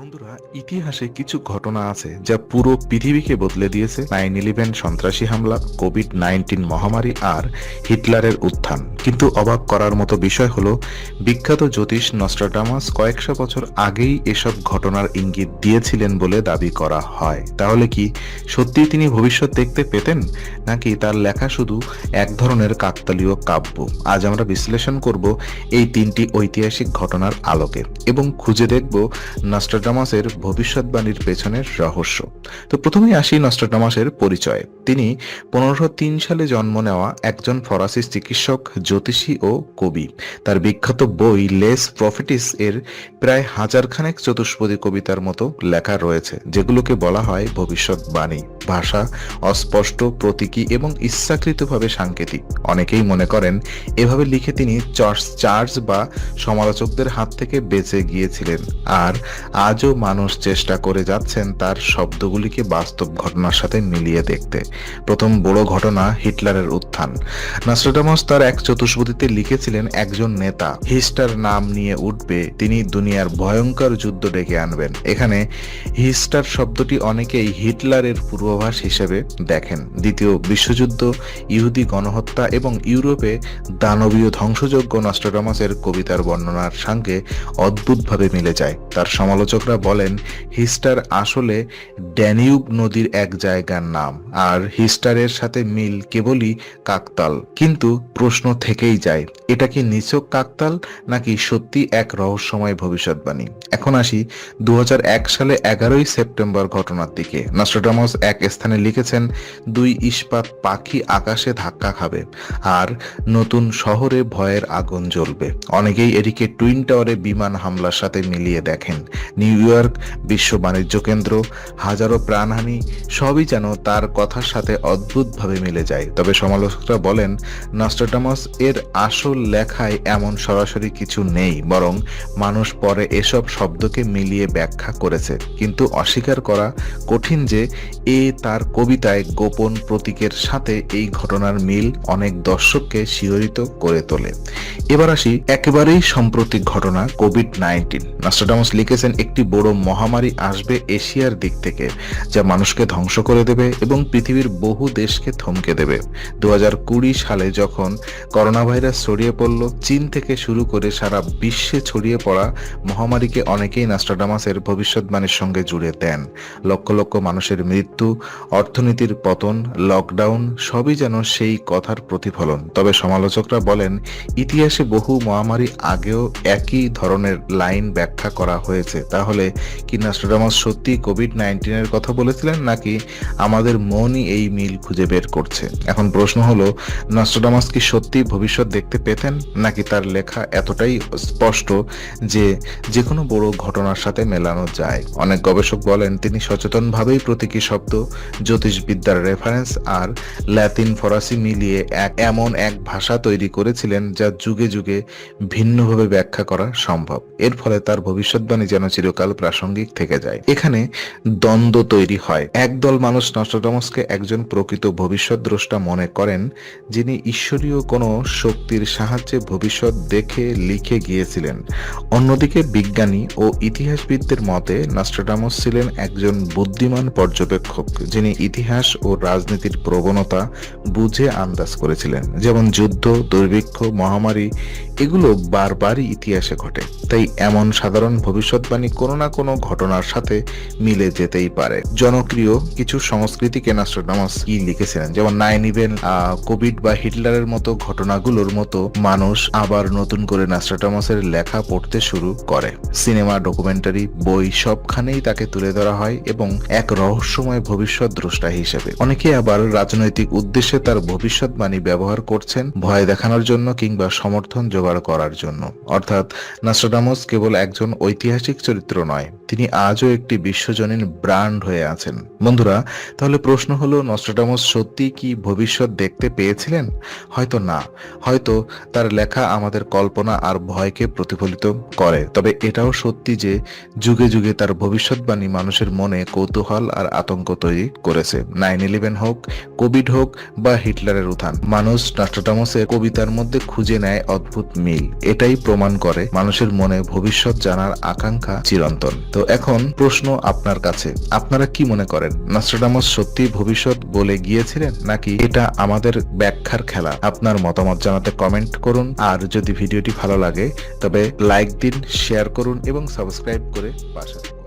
বন্ধুরা, ইতিহাসে কিছু ঘটনা আছে যা পুরো পৃথিবীকে বদলে দিয়েছে নাইন ইলেভেন সন্ত্রাসী হামলা কোভিড নাইন্টিন মহামারী আর হিটলারের উত্থান। কিন্তু অবাক করার মতো বিষয় হলো, বিখ্যাত জ্যোতিষ নস্ট্রাডামাস কয়েকশো বছর আগেই এসব ঘটনার ইঙ্গিত দিয়েছিলেন বলে দাবি করা হয়। তাহলে কি সত্যিই তিনি ভবিষ্যৎ দেখতে পেতেন? নাকি তার লেখা শুধু এক ধরনের কাকতালীয় কাব্য? আজ আমরা বিশ্লেষণ করব এই তিনটি ঐতিহাসিক ঘটনার আলোকে। এবং খুঁজে দেখব নস্ট্রাডামাসের ভবিষ্যৎবাণীর পেছনের রহস্য। তো প্রথমেই আসি নস্ট্রাডামাসের পরিচয়। তিনি পনেরোশো তিন সালে জন্ম নেওয়া একজন ফরাসি চিকিৎসক, জ্যোতিষী ও কবি। তার বিখ্যাত বই লেস প্রফিটিস এর প্রায় হাজার খানেক চতুষ্পদী কবিতার মতো লেখা রয়েছে, যেগুলোকে বলা হয় ভবিষ্যৎবাণী। ভাষা অস্পষ্ট, প্রতীকী এবং ইচ্ছাকৃতভাবে সাংকেতিক। অনেকেই মনে করেন, এভাবে লিখে তিনি চার্চ চার্জ বা সমালোচকদের হাত থেকে বেঁচে গিয়েছিলেন। আর আজও মানুষ চেষ্টা করে যাচ্ছেন তার শব্দগুলিকে বাস্তব ঘটনার সাথে মিলিয়ে দেখতে। প্রথম বড় ঘটনা হিটলারের উত্থান। নাস্ট্রাডামাস তার এক চতুষ্পদীতে লিখেছিলেন একজন নেতা, হিস্টার নাম নিয়ে উঠবে, তিনি দুনিয়ার ভয়ঙ্কর যুদ্ধ ডেকে আনবেন। এখানে হিস্টার শব্দটি অনেকেই হিটলারের পূর্বাভাস হিসেবে দেখেন। দ্বিতীয় বিশ্বযুদ্ধ, ইহুদি গণহত্যা এবং ইউরোপে দানবীয় ধ্বংসযজ্ঞ নস্ট্রাডামাসের কবিতার বর্ণনার সঙ্গে অদ্ভুতভাবে মিলে যায়। তার সমালোচকরা বলেন, হিস্টার আসলে ড্যানিউব নদীর এক জায়গার নাম, আর হিস্টারের সাথে মিল কেবলই কাকতাল। কিন্তু প্রশ্ন থেকেই যায় এটা কি নিছক কাকতাল নাকি সত্যি এক রহস্যময় ভবিষ্যৎবাণী? এখন আসি দু হাজার এক সালে এগারোই সেপ্টেম্বর ঘটনার দিকে। নস্ট্রাডামাস এক স্থানে লিখেছেন, দুই ইস্পাত পাখি আকাশে ধাক্কা খাবে আর নতুন শহরে ভয়ের আগুন জ্বলবে। অনেকেই এটিকে টুইন টাওয়ারে বিমান হামলার সাথে মিলিয়ে দেখেন। নিউ ইয়র্ক বিশ্ব বাণিজ্য কেন্দ্র, হাজারো প্রাণহানি, সবই যেন তার কথার সাথে অদ্ভুতভাবে মিলে যায়। তবে সমালোচকরা বলেন, নস্ট্রাডামাস এর আসল লেখায় এমন সরাসরি কিছু নেই, বরং মানুষ পরে এসব শব্দকে মিলিয়ে ব্যাখ্যা করেছে। কিন্তু অস্বীকার করা কঠিন যে এ তার কবিতায় গোপন প্রতীকের সাথে এই ঘটনার মিল অনেক দর্শককে শিহরিত করে তোলে। এবার আসি একেবারেই সাম্প্রতিক ঘটনা, কোভিড নাইন্টিন। নাস্টাডামাস লিখেছেন, একটি বড় মহামারী আসবে এশিয়ার দিক থেকে, যা মানুষকে ধ্বংস করে দেবে এবং পৃথিবীর বহু দেশকে থমকে দেবে। দু হাজার কুড়ি সালে যখন করোনা ভাইরাস ছড়িয়ে পড়ল। চীন থেকে শুরু করে সারা বিশ্বে ছড়িয়ে পড়া মহামারীকে অনেকেই নাস্টাডামাসের ভবিষ্যৎবাণীর সঙ্গে জুড়ে দেন। লক্ষ লক্ষ মানুষের মৃত্যু, অর্থনীতির পতন লকডাউন সবই যেন সেই কথার প্রতিফলন। তবে সমালোচকরা বলেন, ইতিহাসে বহু মহামারী আগেও একই ধরনের লাইন ব্যাখ্যা করা হয়েছে। তাহলে কি নাস্ট্রাডামাস সত্যি কোভিড নাইন্টিনের কথা বলেছিলেন, নাকি আমাদের মনই এই মিল খুঁজে বের করছে? এখন প্রশ্ন হলো নাস্ট্রাডামাস কি সত্যি ভবিষ্যৎ দেখতে পেতেন নাকি তার লেখা এতটাই স্পষ্ট যে যে কোনো বড় ঘটনার সাথে মেলানো যায়? অনেক গবেষক বলেন, তিনি সচেতনভাবেই প্রতীকী শব্দ, জ্যোতিষবিদ্যার রেফারেন্স আর ল্যাতিন ফরাসি মিলিয়ে এক এমন এক ভাষা তৈরি করেছিলেন যা যুগে যুগে ভিন্নভাবে ব্যাখ্যা করা সম্ভব। এর ফলে তার ভবিষ্যৎবাণী যেন চিরকাল প্রাসঙ্গিক থেকে যায়। এখানে দ্বন্দ্ব তৈরি হয়। একদল মানুষ নস্ট্রাডামাসকে একজন প্রকৃত ভবিষ্যৎ দ্রষ্টা মনে করেন, যিনি ঈশ্বরীয় কোনো শক্তির সাহায্যে ভবিষ্যৎ দেখে লিখে গিয়েছিলেন। অন্যদিকে বিজ্ঞানী ও ইতিহাসবিদদের মতে, নাস্ট্রাডামস ছিলেন একজন বুদ্ধিমান পর্যবেক্ষক, যিনি ইতিহাস ও রাজনীতির প্রবণতা বুঝে আন্দাজ করেছিলেন। যেমন যুদ্ধ, দুর্ভিক্ষ, মহামারী, এগুলো বারবারই ইতিহাসে ঘটে। তাই এমন সাধারণ ভবিষ্যৎবাণী কোনো না কোনো ঘটনার সাথে মিলে যেতেই পারে। জনপ্রিয় কিছু সংস্কৃতিকে নাস্ট্রাডামাস কি লিখেছিলেন, যেমন নাইন ইভেন কোভিড বা হিটলারের মতো ঘটনাগুলোর মতো মানুষ আবার নতুন করে নাস্ট্রাডামাসের লেখা পড়তে শুরু করে। সিনেমা, ডকুমেন্টারি, বই সবখানেই তাকে তুলে ধরা হয় এবং এক রহস্যময় ভবিষ্যৎ দ্রষ্টা হিসেবে। অনেকে আবার রাজনৈতিক উদ্দেশ্যে তার ভবিষ্যৎবাণী ব্যবহার করছেন ভয় দেখানোর জন্য কিংবা সমর্থন জোগাড় করার জন্য। অর্থাৎ নাস্ট্রাডামস কেবল একজন ঐতিহাসিক চরিত্র নয় তিনি আজও একটি বিশ্বজনীন ব্র্যান্ড হয়ে আছেন। বন্ধুরা, তাহলে প্রশ্ন হলো, নস্ট্রাডামস সত্যি কি ভবিষ্যৎ দেখতে পেয়েছিলেন? হয়তো না। হয়তো তার লেখা আমাদের কল্পনা আর ভয়কে প্রতিফলিত করে। তবে এটাও সত্যি যে যুগে যুগে তার ভবিষ্যৎবাণী মানুষের মনে কৌতূহল আর আতঙ্ক তৈরি করেছে। নাইন ইলেভেন হোক, কোভিড হোক বা হিটলারের উত্থান, মানুষ নাস্ট্রাডামসের কবিতার মধ্যে খুঁজে নেয় অদ্ভুত মিল। এটাই প্রমাণ করে মানুষের মনে ভবিষ্যৎ জানার আকাঙ্ক্ষা চিরন্তন। তো তো এখন প্রশ্ন আপনার কাছে আপনারা কি মনে করেন, নাস্ট্রাডামস সত্যি ভবিষ্যৎ বলে গিয়েছিলেন, নাকি এটা আমাদের ব্যাখ্যার খেলা আপনার মতামত জানাতে কমেন্ট করুন, আর যদি ভিডিওটি ভালো লাগে, তবে লাইক দিন শেয়ার করুন, এবং সাবস্ক্রাইব করে পাশে।